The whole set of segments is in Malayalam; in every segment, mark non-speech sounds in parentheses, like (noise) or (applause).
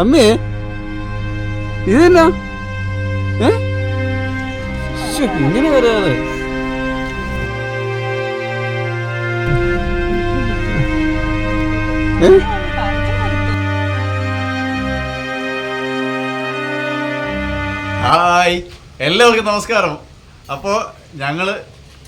അമ്മേ ഇതെന്നാ? ഇങ്ങനെ വരാതെ. ഹായ്. എല്ലാവർക്കും നമസ്കാരം. അപ്പോൾ ഞങ്ങൾ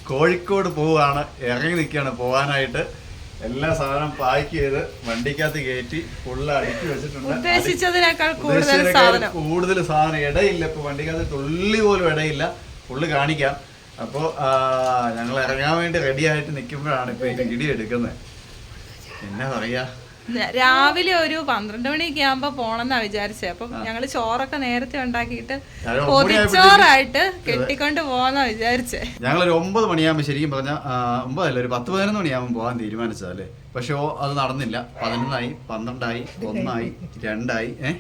കോഴിക്കോട് പോവുകയാണ്. ഇറങ്ങി നിൽക്കുകയാണ് പോകാനായിട്ട്. എല്ലാ സാധനം പാക്ക് ചെയ്ത് വണ്ടിക്കകത്ത് കയറ്റി ഫുള്ള് അടുക്കി വെച്ചിട്ടുണ്ട്. ഉദ്ദേശിച്ചതിനേക്കാൾ കൂടുതൽ സാധനം. കൂടുതൽ സാധനം. ഇടയില്ല ഇപ്പൊ വണ്ടിക്കകത്ത് തുള്ളി പോലും ഇടയില്ല. ഫുള്ള് കാണിക്കാം. അപ്പോൾ ഞങ്ങൾ ഇറങ്ങാൻ വേണ്ടി റെഡി ആയിട്ട് നിൽക്കുമ്പോഴാണ് ഇപ്പൊ ഇടി എടുക്കുന്നത്. എന്നാ പറയാ രാവിലെ ഒരു പന്ത്രണ്ട് മണിയൊക്കെ ആകുമ്പോ പോണെന്നാ വിചാരിച്ചത് അപ്പം ഞങ്ങൾ ചോറൊക്കെ നേരത്തെ ഉണ്ടാക്കിയിട്ട് പൊതിച്ചോറായിട്ട് കെട്ടിക്കൊണ്ട് പോവാന്നാ വിചാരിച്ചേ. ഞങ്ങളൊരു ഒമ്പത് മണിയാകുമ്പോ ശരിക്കും പറഞ്ഞ ഒമ്പതല്ല ഒരു പത്ത് പതിനൊന്ന് മണിയാകുമ്പോൾ പോകാൻ തീരുമാനിച്ചതല്ലേ? പക്ഷെ അത് നടന്നില്ല. പതിനൊന്നായി പന്ത്രണ്ടായി ഒന്നായി രണ്ടായി ഏഹ്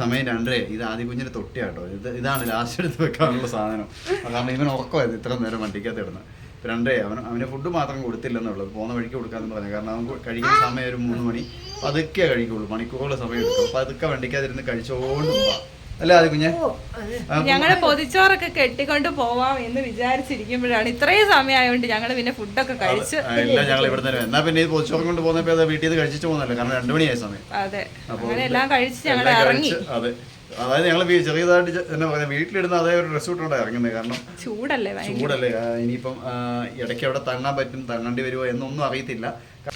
സമയം രണ്ടരയായി. ഇത് ആദ്യ കുഞ്ഞിന്റെ തൊട്ടിയാട്ടോ. ഇത് ഇതാണ് ലാസ്റ്റ് എടുത്ത് വെക്കാനുള്ള സാധനം. കാരണം ഇവൻ ഉറക്കമായിരുന്നു ഇത്ര നേരം വണ്ടിക്കകത്ത് ഇടുന്നത് രണ്ടരയായി അവൻ അവന് ഫുഡ് മാത്രം കൊടുത്തില്ലെന്നുള്ളത് പോകുന്ന വഴിക്ക് കൊടുക്കാന്ന് പറഞ്ഞു. കാരണം അവൻ കഴിക്കുന്ന സമയം ഒരു മൂന്ന് മണി. പതുക്കെ കഴിക്കുള്ളൂ. മണിക്കൂറുള്ള സമയം എടുക്കും. പതുക്കെ വണ്ടിക്കാതിരുന്ന് കഴിച്ചോണ്ട് പോവാം. അല്ലേ ആദ്യ കുഞ്ഞെ? ഞങ്ങൾ പൊതിച്ചോറൊക്കെ കെട്ടിക്കൊണ്ട് പോവാം എന്ന് വിചാരിച്ചിരിക്കുമ്പോഴാണ് ഇത്രയും സമയമായോണ്ട് ഞങ്ങൾ പിന്നെ ഫുഡൊക്കെ കഴിച്ച് ഞങ്ങൾ ഇവിടെ തന്നെ എന്നാ പിന്നെ ഈ പൊതിച്ചോറ് കൊണ്ട് പോകുന്നപ്പോ അത് വീട്ടിൽ നിന്ന് കഴിച്ചിട്ട് പോകുന്നല്ലോ കാരണം രണ്ടു മണിയായ സമയം. അതെ. അങ്ങനെ എല്ലാം കഴിച്ച് ഞങ്ങൾ ഇറങ്ങി. അതെ. അതായത് ഞങ്ങൾ ചെറിയതായിട്ട് എന്നെ എന്നാ പറയാ വീട്ടിലിടുന്ന അതേ ഒരു റിസോർട്ട് ഉണ്ടായി ഇറങ്ങുന്നത് കാരണം ചൂടല്ലേ ചൂടല്ലേ. ഇനിയിപ്പം ഇടയ്ക്ക് അവിടെ തങ്ങാൻ പറ്റും തങ്ങേണ്ടി വരുമോ എന്നൊന്നും അറിയത്തില്ല.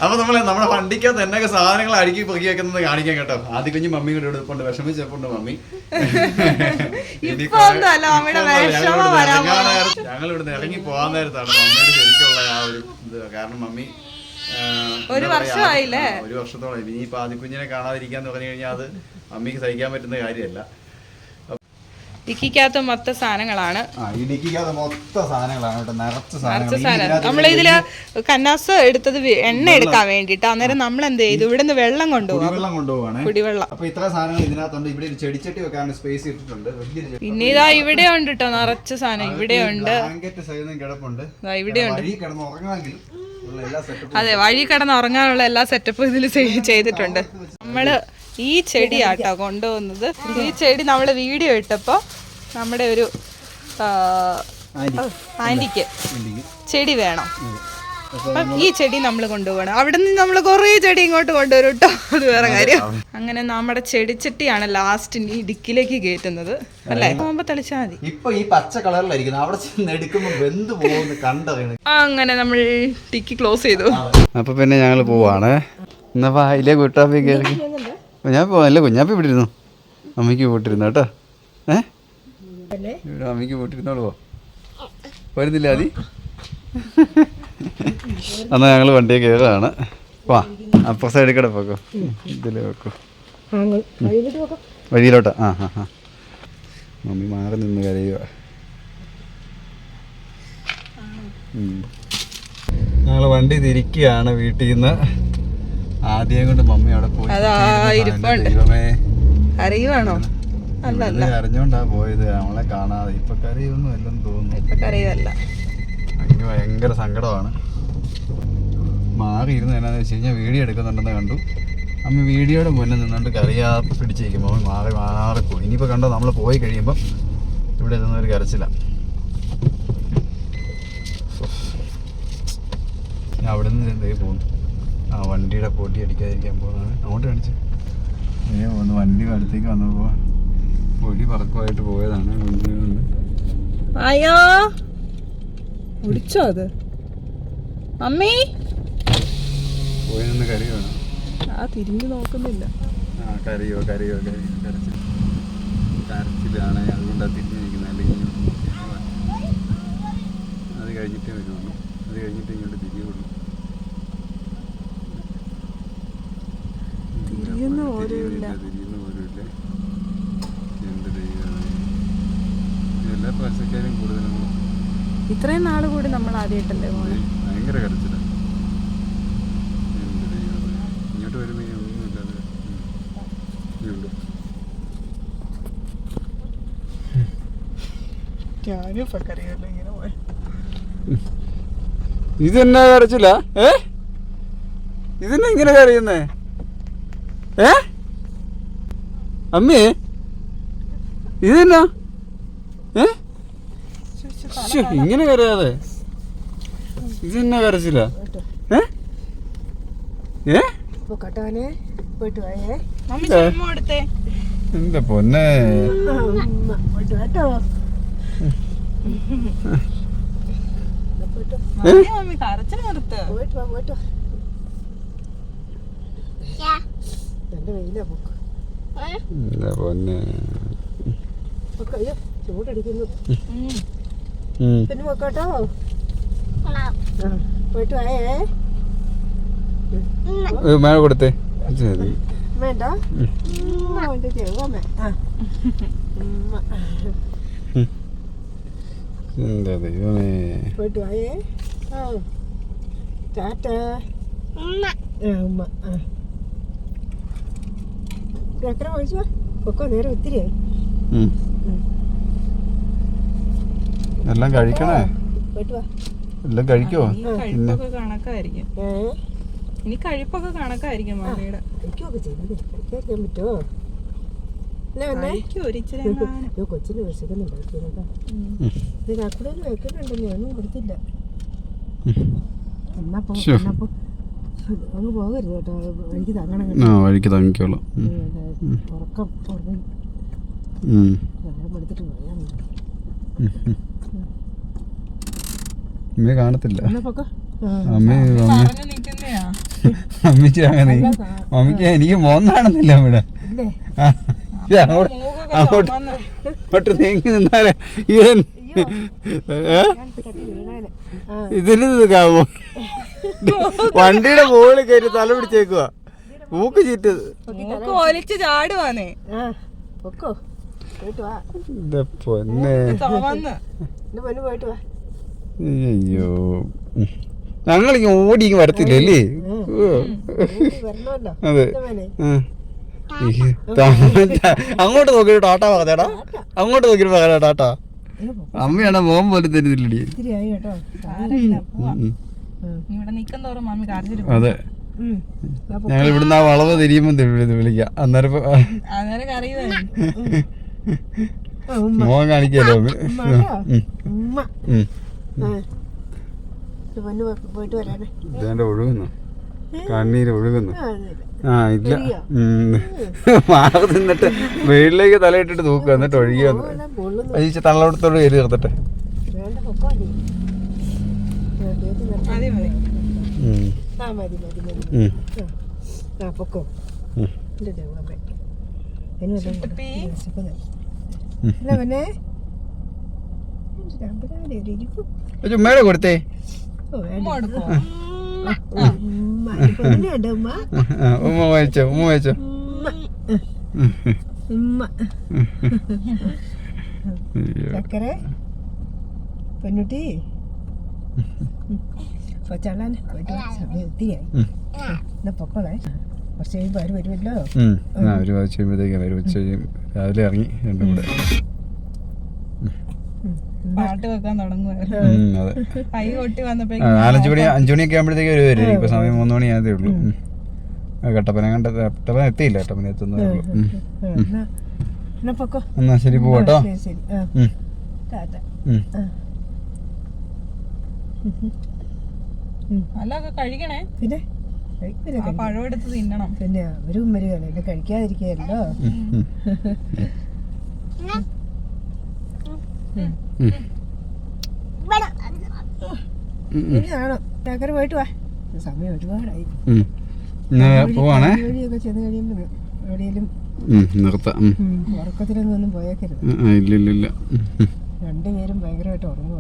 അപ്പൊ നമ്മളെ നമ്മുടെ വണ്ടിക്കകത്ത് തന്നെ സാധനങ്ങൾ അടുക്കി പൊക്കി വെക്കുന്നത് കാണിക്കാൻ കേട്ടോ. ആദ്യ കുഞ്ഞ് മമ്മി കൂടെ എടുപ്പുണ്ട് വിഷമിച്ചപ്പോണ്ട് മമ്മി. ഞങ്ങൾ ഇവിടുന്ന് ഇറങ്ങി പോകാൻ നേരത്താണ് മമ്മിയുടെ ശരിക്കുള്ള ആ ഒരു ഇത്. കാരണം മമ്മി ഒരു വർഷമായില്ലേ? ഒരു വർഷത്തോളം. ഇനി ആദ്യ കുഞ്ഞിനെ കാണാതിരിക്കാന്ന് പറഞ്ഞു കഴിഞ്ഞാൽ അത് മമ്മിക്ക് സഹിക്കാൻ പറ്റുന്ന കാര്യമല്ല. ഇടിക്കാത്ത മൊത്തം സാധനങ്ങളാണ്. ആ മൊത്ത മൊത്തം സാധനങ്ങളാണ് നിറച്ച സാധനം. നമ്മളിതിൽ കന്നാസ് എടുത്തത് എണ്ണ എടുക്കാൻ വേണ്ടിട്ട് അന്നേരം നമ്മൾ എന്ത് ചെയ്തു? ഇവിടെ നിന്ന് വെള്ളം കൊണ്ടുപോകാം. കുടിവെള്ളം കൊണ്ടുപോവാണ് കുടിവെള്ളം. അപ്പൊ ഇത്ര സാധനങ്ങൾ ഇതിനകത്തുണ്ട്. ഇവിടെ ഒരു ചെടിച്ചട്ടി വെക്കാൻ സ്പേസ് ഇട്ടിട്ടുണ്ട്. പിന്നെ ഇതാ ഇവിടെ ഉണ്ട് കേട്ടോ നിറച്ച സാധനം. ഇവിടെ ഉണ്ട്. കിടപ്പുണ്ട്. ദാ ഇവിടെ ഉണ്ട്. അതെ വഴി കടന്ന് ഉറങ്ങാനുള്ള എല്ലാ സെറ്റപ്പും ഇതിൽ ചെയ്തിട്ടുണ്ട്. നമ്മൾ ഈ ചെടിയാട്ടോ കൊണ്ടുവന്നത്. ഈ ചെടി നമ്മൾ വീഡിയോ ഇട്ടപ്പോ നമ്മുടെ ഒരു ആന്റിക്ക് ചെടി വേണം. അപ്പം ഈ ചെടി നമ്മൾ കൊണ്ടുപോകണം. അവിടെ നിന്ന് നമ്മൾ കുറേ ചെടി ഇങ്ങോട്ട് കൊണ്ടുവരും കേട്ടോ. അത് വേറെ കാര്യം. അങ്ങനെ നമ്മുടെ ചെടിച്ചട്ടിയാണ് ലാസ്റ്റ് ഈ ഇടുക്കിലേക്ക് കയറ്റുന്നത്. അല്ലേ? പോകുമ്പോ തെളിച്ചാൽ മതി. ഇപ്പൊ ഈ പച്ച കളറിലായിരിക്കും അവിടെ ചെന്ന് എടുക്കുമ്പോ വെന്ത് പോകുന്നു കണ്ടറിയണം. അങ്ങനെ നമ്മൾ ടിക്കി ക്ലോസ് ചെയ്തു. അപ്പൊ പിന്നെ ഞങ്ങൾ പോവാണ്. എന്നാ അതിലെ കുട്ടാപ്പി കയറി ഞാൻ പോവാല്ലേ കുഞ്ഞാപ്പി ഇവിടെ ഇരുന്നു? അമ്മയ്ക്ക് പോട്ടിരുന്നു കേട്ടോ? ഏ? ഇവിടെ അമ്മയ്ക്ക് പോട്ടിരുന്നോളൂ വരുന്നില്ല ആദി? എന്നാ ഞങ്ങൾ വണ്ടി കയറുകയാണ് വാ അപ്പുറ സൈഡിൽ കൂടെ പോക്കോ. ഇതിൽ വെക്കോ. വഴിയിലോട്ടാ. ആ ആ ആ. മമ്മി മാറി നിന്ന് കരയുക ഞങ്ങൾ വണ്ടി തിരിക്കുകയാണ് വീട്ടിൽ നിന്ന്. ആദ്യം കൊണ്ട് മമ്മി അവിടെ പോയി. ദൈവമേ. അറിയുവാണോ അറിഞ്ഞോണ്ടാ പോയത്. നമ്മളെ കാണാതെ. ഇപ്പൊ കരയൊന്നും അല്ലെന്ന് തോന്നുന്നു. ഭയങ്കര സങ്കടമാണ്. മാറിയിരുന്ന് എന്നാന്ന് വെച്ച് കഴിഞ്ഞാൽ വീഡിയോ എടുക്കുന്നുണ്ടെന്ന് കണ്ടു. അമ്മ വീഡിയോയുടെ മുന്നിൽ നിന്നുകൊണ്ട് കറിയാത്ത പിടിച്ചിരിക്കുമ്പോൾ അവൻ മാറി മാറിപ്പോയി ഇനിയിപ്പോൾ കണ്ടോ നമ്മൾ പോയി കഴിയുമ്പോൾ ഇവിടെ നിന്ന് ഒരു കരച്ചില്ല ഞാൻ അവിടെ നിന്ന് എന്തേ പോകുന്നു ആ വണ്ടിയുടെ പൊടി അടിക്കാതിരിക്കാൻ പോകുന്നതാണ് അങ്ങോട്ട് കാണിച്ചു. ഏ ഒന്ന് വണ്ടി അടുത്തേക്ക് വന്നപ്പോൾ പൊടി പറക്കുമായിട്ട് പോയതാണ്. അയ്യോ! വിളിച്ചോ അത്? അമ്മേ ആ തിരിഞ്ഞു നോക്കുന്നില്ല. കരയോ കരയോ കരയോ കരച്ചിൽ. കരച്ചിലാണ് അതുകൊണ്ടാണ് തിരിഞ്ഞിരിക്കുന്നത് അല്ലെങ്കിൽ അത് കഴിഞ്ഞിട്ടേ വരുള്ളൂ അത് കഴിഞ്ഞിട്ട് ഇങ്ങോട്ട് തിരിയുള്ളൂ. തിരിയുന്ന പോലുമില്ല. തിരിയുന്ന പോലുമില്ല. എന്ത് ദൈവമേ. എല്ലാ പൈസക്കാരും കൂടുതലും ഇത്രയും നാൾ കൂടി നമ്മൾ ആദ്യമായിട്ടല്ലേ പോണേ? ഭയങ്കര കരച്ചില്ല എന്ത്. ഇങ്ങോട്ട് വരുമ്പോൾ ഇനി ഒന്നുമില്ലാതെ ഇനിയുണ്ട് ഞാനും ഇപ്പൊ കറിയല്ലോ ഇങ്ങനെ പോയ. ഇതെന്നാ കരച്ചില്ല ഏ? ഇതെന്നാ ഇങ്ങനെ കരയുന്നേ? ഏ? അമ്മേ? ഇതെന്നാ? ഏ? ഇങ്ങനെ കരയാതെ. ഇതെന്നാ കരച്ചില്ല ഏ? ഏ? എന്റെ പൊന്നെ? പൊന്നെ? ചൂടടിക്കുന്നു. പിന്നെ പൊക്കോട്ടോ. ആ പോയിട്ട് പോയേ ഏ, മേലെ കൊടുത്തേ. വേണ്ട. എന്റെ ദൈവമേ? പോയിട്ട് പോയേ ആ. ടാറ്റ. ആ ഉമ്മ. ആ. എത്ര കഴിച്ചു പൊക്കോ നേരെ ഒത്തിരിയായി എല്ലാം കഴിക്കണേ? പോയിട്ട് വാ. എല്ലാം കഴിക്കോ കഴിപ്പൊക്കെ കണക്കായിരിക്കും. ഇനി കഴിപ്പൊക്കെ കണക്കായിരിക്കും മമ്മിയുടെ കൊച്ചിന് വിശക്കുന്നു കഴിക്കുന്നുണ്ടോ ഇത് കാക്കുടയിൽ വെക്കുന്നുണ്ട് ഞാനും കൊടുത്തില്ല. എന്നപ്പോ. എന്നപ്പോ അങ്ങ് പോകരുത് കേട്ടോ എനിക്ക് തങ്ങണം ആ വഴിക്ക് തങ്ങിക്കോളാം. ഉറക്കം ഉറങ്ങി. വെള്ളം എടുത്തിട്ട് പോയാൽ മതി. അമ്മയെ കാണത്തില്ല. അമ്മയ്ക്ക് അങ്ങനെ മമ്മിക്ക് എനിക്ക് മോന്നാണെന്നില്ല ഇവിടെ. ഇല്ലേ? ആ, ഇത് അങ്ങോട്ട് അങ്ങോട്ട് നീങ്ങി നിന്നാലേ ഇവൻ ഇതിന് നിൽക്കാമോ വണ്ടിയുടെ മുകളിൽ കയറി തല പിടിച്ചേക്കുക മൂക്ക് ചീറ്റത്. മൂക്ക് ഒലിച്ച് ചാടുവാന്നേ. പൊന്നെ പോയിട്ട് വാ. അയ്യോ. ഞങ്ങളിങ്ങ് ഓടി ഇങ്ങ് വരത്തില്ല അല്ലേ ഓ. വീട്ടിൽ വരണമല്ലോ അതെ. അങ്ങോട്ട് നോക്കിയിട്ട് ടാട്ട പറഞ്ഞേടാ. അങ്ങോട്ട് നോക്കിയിട്ട് പറയാ ടാട്ട. അമ്മയാണ് മോൻ പോലെ തരുന്നില്ലടി? അതെ. ഞങ്ങൾ ഇവിടുന്ന് ആ വളവ് തിരിയുമ്പോ വിളിക്കാം. അന്നേരം മോൻ കാണിക്കാലോ? പോയിട്ട് വരാനേ ഒഴുകുന്നു. കണ്ണീര് ഒഴുകുന്നു. ആ ഇല്ല. (laughs) മാറി നിന്നിട്ട് വെയിലിലേക്ക് തലയിട്ടിട്ട് തൂക്കുക എന്നിട്ട് ഒഴുകി വന്ന്. അയച്ച തള്ളവിടത്തോട് കയറി നിർത്തട്ടെ. പൊക്കോ ഉമ്മയുടെ കൊടുത്തേ. ഉമ്മ വായിച്ചോ ഉമ്മ. വായിച്ചോ ഉമ്മ. ഉമ്മ. അയ്യോ. ചക്കരെ? പെണ്ണുട്ടി കൊച്ചാളാൻ പോയിട്ട്. സമയം ഒത്തിരിയായി. എന്നാ പൊക്കോളെ. കുറച്ച് കഴിയുമ്പോൾ അവർ വരുമല്ലോ. ഉം. ആ ഒരു വായിച്ച് കഴിയുമ്പോഴത്തേക്കും വരും ഉച്ച കഴിയും. രാവിലെ ഇറങ്ങി രണ്ടും കൂടെ. പാട്ട് വെക്കാൻ തുടങ്ങുവായിരുന്നു. അതെ. കൈ കൊട്ടി ആ, വന്നപ്പോഴേക്കും നാലഞ്ച് മണി അഞ്ചു മണിയൊക്കെ ആകുമ്പോഴത്തേക്ക് ഒരു വരും. ഇപ്പൊ സമയം മൂന്ന് ഉള്ളൂ. കട്ടപ്പന കണ്ട കട്ടപ്പന എത്തിയില്ല. കട്ടപ്പന എത്തുന്നതേ ഉള്ളൂ. എന്നാ എന്നാ പൊക്കോ? എന്നാ ശരി പോവാട്ടോ അല്ലൊക്കെ കഴിക്കണേ? പിന്നെ? പഴം എടുത്ത് തിന്നണം. പിന്നെ അവരും വരികയല്ലോ കഴിക്കാതിരിക്കുകയല്ലോ. (laughs) ചക്കര പോയിട്ട് വാ സമയം ഒരുപാടായി പോവാണേ ചെന്ന് കഴിയുമ്പോൾ എവിടെയെങ്കിലും നിർത്താം. ഉറക്കത്തിലൊന്നും ഒന്നും പോയേക്കരുത്. രണ്ടുപേരും ഭയങ്കരമായിട്ട് ഉറങ്ങും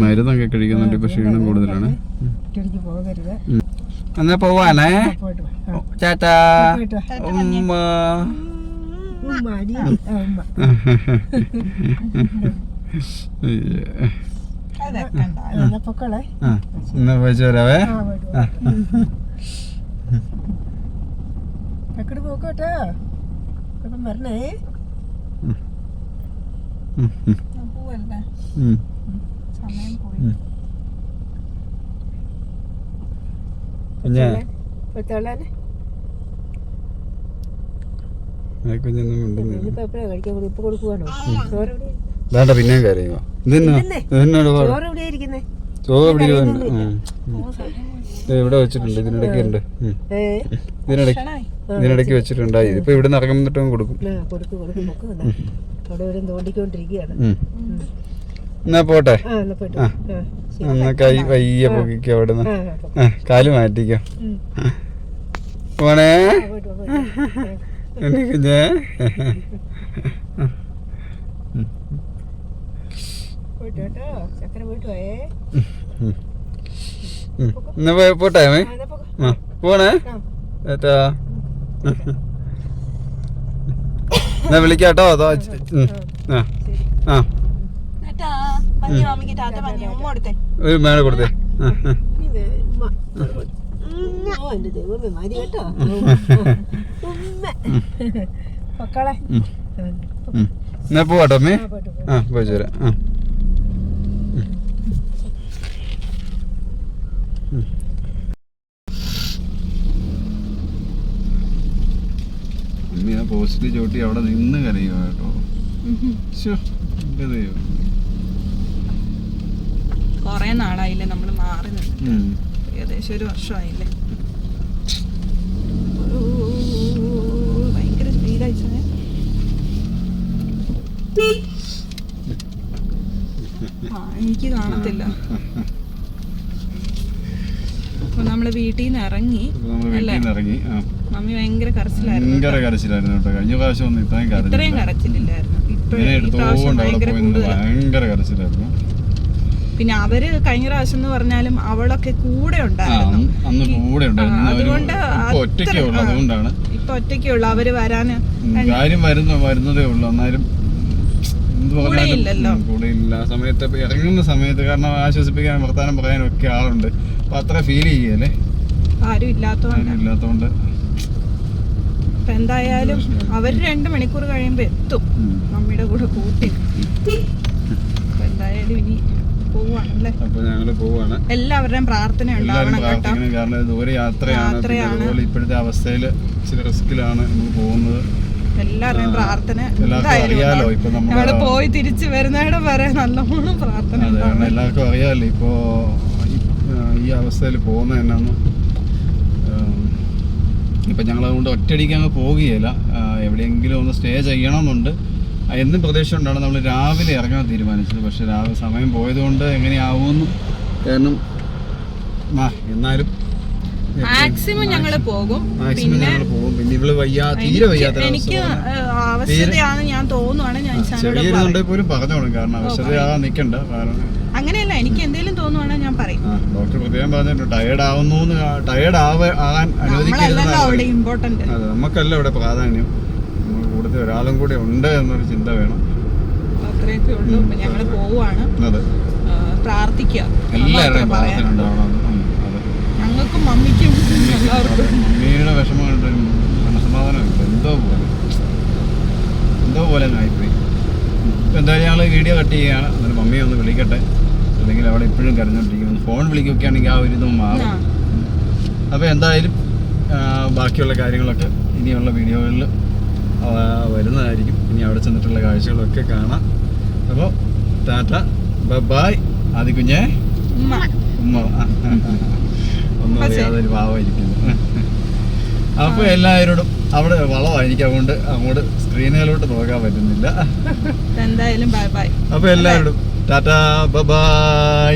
മരുന്നൊക്കെ കഴിക്കുന്നുണ്ട് ഇപ്പൊ ക്ഷീണം കൂടുതലാണ്. പോകരുത്. എന്നാ പോവാനേ പോയിട്ട് വാ. ആ, ചാറ്റാ ഉമ്മ. ഉമ്മ അടി ആ, ഉമ്മ എന്നാ ആ എന്നാ പോയിച്ചു വരാവേ ചക്കട് പോക്കോട്ടോ വരണേ. ഉം. ഞാൻ പോവല്ലേ? സമയം പോയി. പിന്നെ? കൊച്ചോളാനെ ആ കുഞ്ഞൊന്നും മിണ്ടുന്നില്ല ഇനിയിപ്പോ എപ്പോഴാ കഴിക്കാൻ കൊടുക്കും ഇപ്പൊ കൊടുക്കുവാണോ ചോറ് എവിടെ വേണ്ട പിന്നെ ചോറ് ചോറ് ഇവിടെ വെച്ചിട്ടുണ്ട്. ഇതിനിടയ്ക്ക് ഉണ്ട്. ഇതിനിടയ്ക്ക് ഇതിനിടയ്ക്ക് വെച്ചിട്ടുണ്ടായി. ഇതിപ്പോ ഇവിടെ നിന്ന് ഇറങ്ങുമ്പോട്ടും കൊടുക്കും. എന്നാ പോട്ടെ. ആ എന്നാ കൈ വയ്യ പൊക്കിക്കോ അവിടെ നിന്ന് ആ, ആ, പോ. ആ കാൽ മാറ്റിക്കോ. പോണേ. ഉം. ഉം. എന്നാ പോയി- പോട്ടെ ആ, പോണേ? എന്നാ വിളിക്കാട്ടോ? അതോ. ആ ആ ഒരു മേലെ കൊടുത്തേ. ആ, എന്റെ ദൈവമേ മതി കേട്ടോ. ഉമ്മ. മക്കളെ. എന്നാ പോവാട്ടോ അമ്മേ ആ, പോയി വരാം. ആ. ആ പോസ്റ്റിൽ ചോട്ടി അവിടെ നിന്ന് കരയുക കേട്ടോ. കൊറേ നാളായില്ലേ നമ്മൾ മാറി നിന്ന് ഏകദേശം ഒരു വർഷമായില്ലേ? ഭയങ്കര സ്പീഡായി ആ എനിക്ക് കാണത്തില്ല. അപ്പൊ നമ്മൾ വീട്ടിൽ നിന്ന് ഇറങ്ങി ഇറങ്ങി മമ്മി ഭയങ്കര കരച്ചിലായിരുന്നു ഭയങ്കര കരച്ചിലായിരുന്നു കേട്ടോ. കഴിഞ്ഞ പ്രാവശ്യം ഒന്നും ഇത്രയും ഇത്രയും കരച്ചില്ല കരച്ചിലില്ലായിരുന്നു ഭയങ്കര കരച്ചിലായിരുന്നു. പിന്നെ അവർ കഴിഞ്ഞ പ്രാവശ്യം എന്ന് പറഞ്ഞാലും അവളൊക്കെ കൂടെ ഉണ്ടായിരുന്നു ആ, ഇന്ന് ഒരു- അതുകൊണ്ട് ഇപ്പൊ ഒറ്റയ്ക്കേ ഉള്ളൂ. അതുകൊണ്ടാണ്. ഇപ്പൊ ഒറ്റയ്ക്കുള്ളു അവർ വരാന് കാര്യം വരുന്ന വരുന്നതേ ഉള്ളൂ. എന്നാലും എന്ത് പറഞ്ഞാലും ഇല്ലല്ലോ. ഉം, കൂടെ ഇല്ല. ആ സമയത്ത് ഇറങ്ങുന്ന സമയത്ത് കാരണം ആശ്വസിപ്പിക്കാനും വർത്താനം പറയാനും ഒക്കെ ആളുണ്ട്. അപ്പൊ അത്ര ഫീൽ ചെയ്യല്ലേ? ആരും ഇല്ലാത്തോണ്ട്. എന്തായാലും അവർ രണ്ട് മണിക്കൂർ കഴിയുമ്പോ എത്തും. മമ്മിയുടെ കൂടെ കൂട്ടി. എന്തായാലും ഇനി പോവാണല്ലേ അപ്പൊ പോവാണ് എല്ലാവരുടെയും പ്രാർത്ഥന ഉണ്ടാവണം കേട്ടോ. കാരണം ഇത് യാത്രയാണ്. അതുപോലെ ഇപ്പോഴത്തെ അവസ്ഥയിൽ ഇച്ചിരി റിസ്കിലാണ് നമ്മൾ പോകുന്നത്. എല്ലാവരുടെയും പ്രാർത്ഥന അറിയാലോ. ഇപ്പൊ പോയി തിരിച്ചു വരുന്നവിടെ വരെ നല്ലോണം പ്രാർത്ഥന അതെ കാരണം ഉണ്ടാവണം. എല്ലാവർക്കും അറിയാലോ. ഇപ്പോ ഈ അവസ്ഥയിൽ പോകുന്ന എന്നാന്ന് ഇപ്പം ഞങ്ങൾ അതുകൊണ്ട് ഒറ്റയടിക്ക് അങ്ങ് പോകുകയില്ല എവിടെയെങ്കിലും ഒന്ന് സ്റ്റേ ചെയ്യണമെന്നുണ്ട്. എന്നും പ്രതീക്ഷ കൊണ്ടാണ് നമ്മൾ രാവിലെ ഇറങ്ങാൻ തീരുമാനിച്ചത്. പക്ഷെ രാവിലെ സമയം പോയതുകൊണ്ട് എങ്ങനെയാവുമെന്ന് കാരണം എന്നാലും മാക്സിമം ഞങ്ങൾ പോകും. പിന്നെ ഇവൾ വയ്യ തീരെ വയ്യാത്ത എനിക്ക് അവസ്ഥയാണ് ഞാൻ തോന്നുവാണ്. ഞാൻ പോലും പറഞ്ഞോളും കാരണം അവസ്ഥയാ നിൽക്കണ്ട കാരണം അങ്ങനെയല്ല എനിക്ക് എന്തെങ്കിലും തോന്നുവാണ് ഞാൻ പറയും. ഡോക്ടർ പ്രത്യേകം പറഞ്ഞിട്ടുണ്ട്. ടയേർഡ് ആവുന്നു ടയേർഡ് ആവാൻ അതെ നമുക്കല്ല ഇവിടെ പ്രാധാന്യം. ഒരാളും കൂടെ ഉണ്ട് എന്നൊരു ചിന്ത വേണം. അത്രയൊക്കെ ഉള്ളൂ ഞങ്ങൾ പോവാണ് പ്രാർത്ഥിക്കുക. എല്ലാവരുടെയും മാത്രമേ പ്രാർത്ഥന പറയാനുള്ളൂ. ഉണ്ടാവണം ഞങ്ങൾക്കും മമ്മിക്കും എല്ലാവർക്കും. മമ്മിയുടെ വിഷമം കണ്ടൊരു മനസമാധാനം ഇല്ല. എന്തോ പോലെ. എന്തോ പോലെ ആയിപ്പോയി. എന്തായാലും ഞങ്ങൾ വീഡിയോ കട്ട് ചെയ്യുകയാണ്. എന്നിട്ട് മമ്മിയെ ഒന്ന് വിളിക്കട്ടെ. അല്ലെങ്കിൽ അവിടെ ഇപ്പോഴും കരഞ്ഞോണ്ടിരിക്കുന്നു ഫോൺ വിളിക്കുകയൊക്കെ ആണെങ്കിൽ ആ ഒരു ഇതും മാറും. അപ്പൊ അപ്പോൾ എന്തായാലും ബാക്കിയുള്ള കാര്യങ്ങളൊക്കെ ഇനിയുള്ള വീഡിയോകളിൽ വരുന്നതായിരിക്കും. ഇനി അവിടെ ചെന്നിട്ടുള്ള കാഴ്ചകളൊക്കെ കാണാം. അപ്പോൾ ടാറ്റ ബൈ ആദ്യ കുഞ്ഞേ. ഉമ്മ. ഒന്നും അറിയാതെ ഒരു ഭാവമായിരിക്കുന്നു അപ്പോൾ എല്ലാവരോടും അവിടെ വളമാണ് എനിക്ക് അതുകൊണ്ട് അങ്ങോട്ട് സ്ക്രീനുകളിലോട്ട് നോക്കാൻ പറ്റുന്നില്ല. എന്തായാലും ബൈ ബൈ. അപ്പോൾ എല്ലാവരോടും ടാറ്റ ബൈ